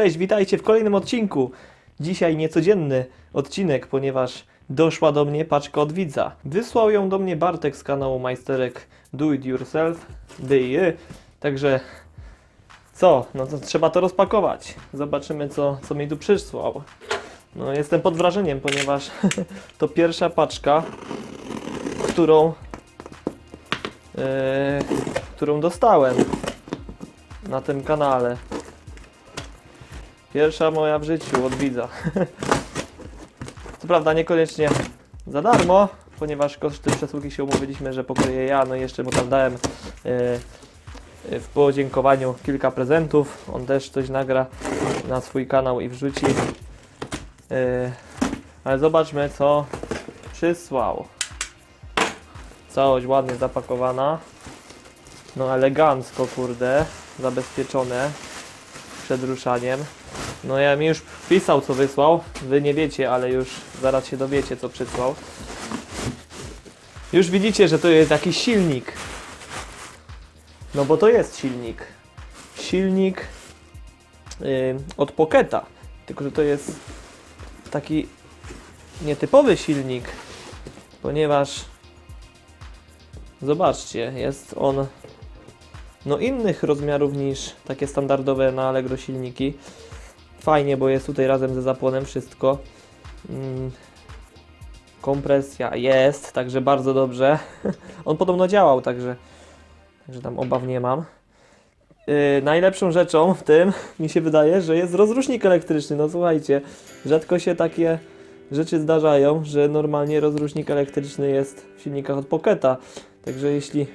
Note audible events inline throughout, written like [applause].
Cześć, witajcie w kolejnym odcinku. Dzisiaj niecodzienny odcinek, ponieważ doszła do mnie paczka od widza. Wysłał ją do mnie Bartek z kanału Majsterek Do It Yourself, DIY. Także co? No to trzeba to rozpakować. Zobaczymy co, co mi tu przysłał. No jestem pod wrażeniem, ponieważ [laughs] to pierwsza paczka, którą e, którą dostałem na tym kanale. Pierwsza moja w życiu od widza. [laughs] Co prawda niekoniecznie za darmo, ponieważ koszty przesługi się umówiliśmy, że pokryję ja, no i jeszcze mu tam dałem e, e, w podziękowaniu kilka prezentów. On też coś nagra na swój kanał i wrzuci. E, ale zobaczmy co przysłał. Całość ładnie zapakowana. No elegancko, kurde, zabezpieczone przed ruszaniem. No ja mi już pisał co wysłał, wy nie wiecie, ale już zaraz się dowiecie co przysłał. Już widzicie, że to jest jakiś silnik. No bo to jest silnik. Silnik yy, od Pocketa. Tylko, że to jest taki nietypowy silnik, ponieważ zobaczcie, jest on no innych rozmiarów niż takie standardowe na Allegro silniki. Fajnie, bo jest tutaj razem ze zapłonem wszystko. Mm, kompresja jest, także bardzo dobrze. [laughs] On podobno działał, także, także tam obaw nie mam. Yy, najlepszą rzeczą w tym [laughs] mi się wydaje, że jest rozrusznik elektryczny. No słuchajcie, rzadko się takie rzeczy zdarzają, że normalnie rozrusznik elektryczny jest w silnikach od Pocketa. Także jeśli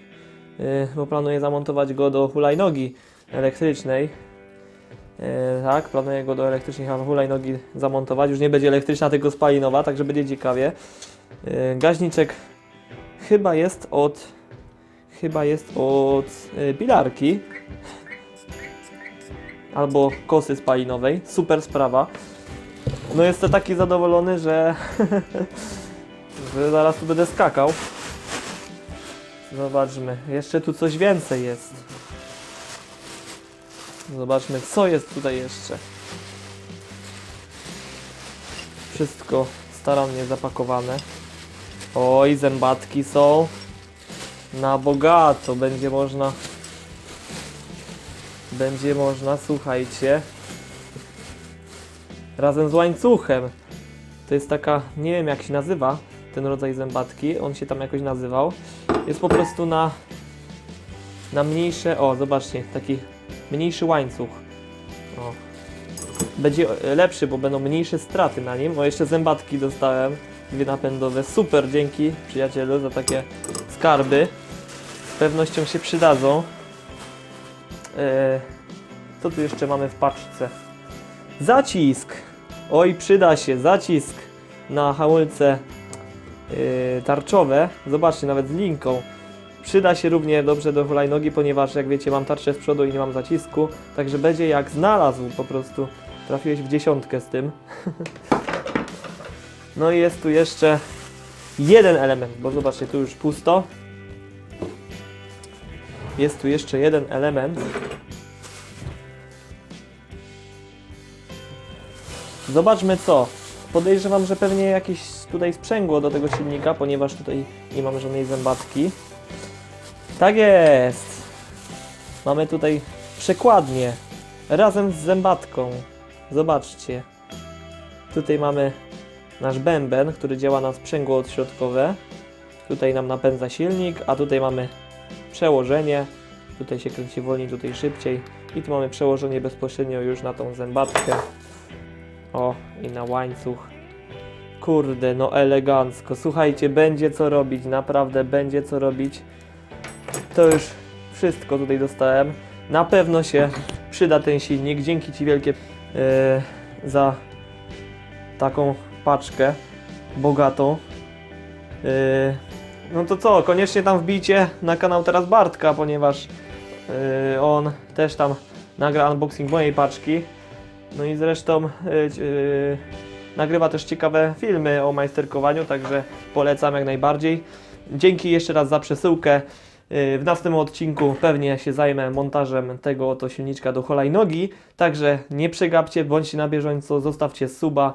Yy, bo planuję zamontować go do hulajnogi elektrycznej. Yy, tak, planuję go do elektrycznej hulajnogi zamontować. Już nie będzie elektryczna, tylko spalinowa, także będzie ciekawie. Yy, gaźniczek chyba jest od chyba jest od yy, pilarki albo kosy spalinowej. Super sprawa. No jestem taki zadowolony, że, [laughs] że zaraz tu będę skakał. Zobaczmy, jeszcze tu coś więcej jest. Zobaczmy, co jest tutaj jeszcze. Wszystko starannie zapakowane. Oj, zębatki są. Na bogato będzie można. Będzie można, słuchajcie. Razem z łańcuchem. To jest taka, nie wiem jak się nazywa ten rodzaj zębatki. On się tam jakoś nazywał jest po prostu na, na mniejsze, o zobaczcie, taki mniejszy łańcuch. O. Będzie lepszy, bo będą mniejsze straty na nim. O, jeszcze zębatki dostałem, dwie napędowe. Super, dzięki przyjacielu za takie skarby. Z pewnością się przydadzą. Eee, co tu jeszcze mamy w paczce? Zacisk! Oj, przyda się, zacisk na hamulce yy, tarczowe. Zobaczcie, nawet z linką. Przyda się równie dobrze do hulajnogi, ponieważ jak wiecie mam tarczę z przodu i nie mam zacisku, także będzie jak znalazł po prostu. Trafiłeś w dziesiątkę z tym. [laughs] no i jest tu jeszcze jeden element, bo zobaczcie, tu już pusto. Jest tu jeszcze jeden element. Zobaczmy co. Podejrzewam, że pewnie jakieś tutaj sprzęgło do tego silnika, ponieważ tutaj nie mamy żadnej zębatki. Tak jest! Mamy tutaj przekładnię razem z zębatką. Zobaczcie. Tutaj mamy nasz bęben, który działa na sprzęgło odśrodkowe. Tutaj nam napędza silnik, a tutaj mamy przełożenie. Tutaj się kręci wolniej, tutaj szybciej. I tu mamy przełożenie bezpośrednio już na tą zębatkę. O, i na łańcuch. Kurde, no elegancko. Słuchajcie, będzie co robić, naprawdę będzie co robić. To już wszystko tutaj dostałem. Na pewno się przyda ten silnik. Dzięki Ci wielkie yy, za taką paczkę bogatą. Yy, no to co, koniecznie tam wbijcie na kanał teraz Bartka, ponieważ yy, on też tam nagra unboxing mojej paczki. No i zresztą yy, yy, nagrywa też ciekawe filmy o majsterkowaniu, także polecam jak najbardziej. Dzięki jeszcze raz za przesyłkę. W następnym odcinku pewnie się zajmę montażem tego oto silniczka do hulajnogi, także nie przegapcie, bądźcie na bieżąco, zostawcie suba,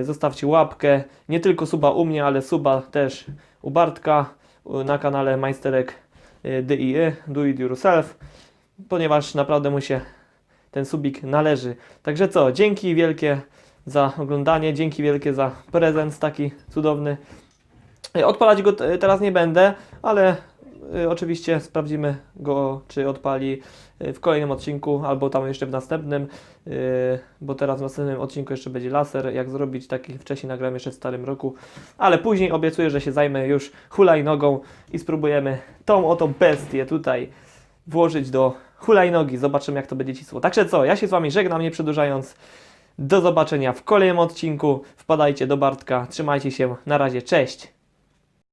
y, zostawcie łapkę, nie tylko suba u mnie, ale suba też u Bartka na kanale Majsterek DIY, Do It Yourself, ponieważ naprawdę mu się ten subik należy. Także co, dzięki wielkie za oglądanie, dzięki wielkie za prezent taki cudowny. Y, Odpalać go teraz nie będę, ale oczywiście sprawdzimy go, czy odpali y, w kolejnym odcinku, albo tam jeszcze w następnym, y, bo teraz w następnym odcinku jeszcze będzie laser, jak zrobić taki wcześniej nagrałem jeszcze w starym roku, ale później obiecuję, że się zajmę już hulajnogą i spróbujemy tą oto bestię tutaj włożyć do hulajnogi, zobaczymy jak to będzie cisło. Także co, ja się z Wami żegnam, nie przedłużając, do zobaczenia w kolejnym odcinku, wpadajcie do Bartka, trzymajcie się, na razie, cześć!